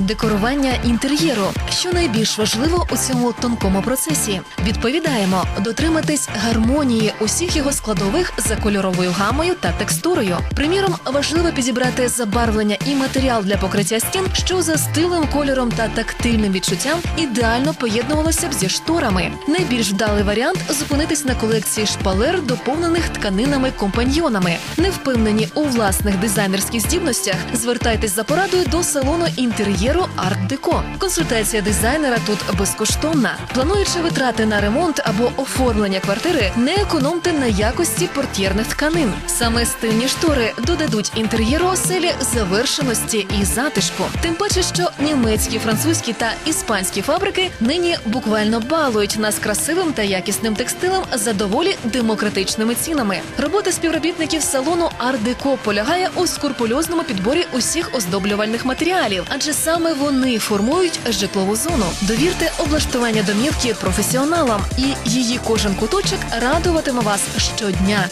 Декорування інтер'єру, що найбільш важливо у цьому тонкому процесі. Відповідаємо дотриматись гармонії усіх його складових за кольоровою гамою та текстурою. Приміром, важливо підібрати забарвлення і матеріал для покриття стін, що за стилем, кольором та тактильним відчуттям ідеально поєднувалося б зі шторами. Найбільш вдалий варіант зупинитись на колекції шпалер, доповнених тканинами компаньйонами. Не впевнені у власних дизайнерських здібностях. Звертайтесь за порадою до салону інтер'єру Deco. Консультація дизайнера тут безкоштовна. Плануючи витрати на ремонт або оформлення квартири, не економте на якості портьєрних тканин. Саме стильні штори додадуть інтер'єру оселі завершеності і затишку. Тим паче, що німецькі, французькі та іспанські фабрики нині буквально балують нас красивим та якісним текстилем за доволі демократичними цінами. Робота співробітників салону Deco полягає у скрупульозному підборі усіх оздоблювальних матеріалів, адже саме вони формують житлову зону. Довірте облаштування домівки професіоналам, і її кожен куточок радуватиме вас щодня.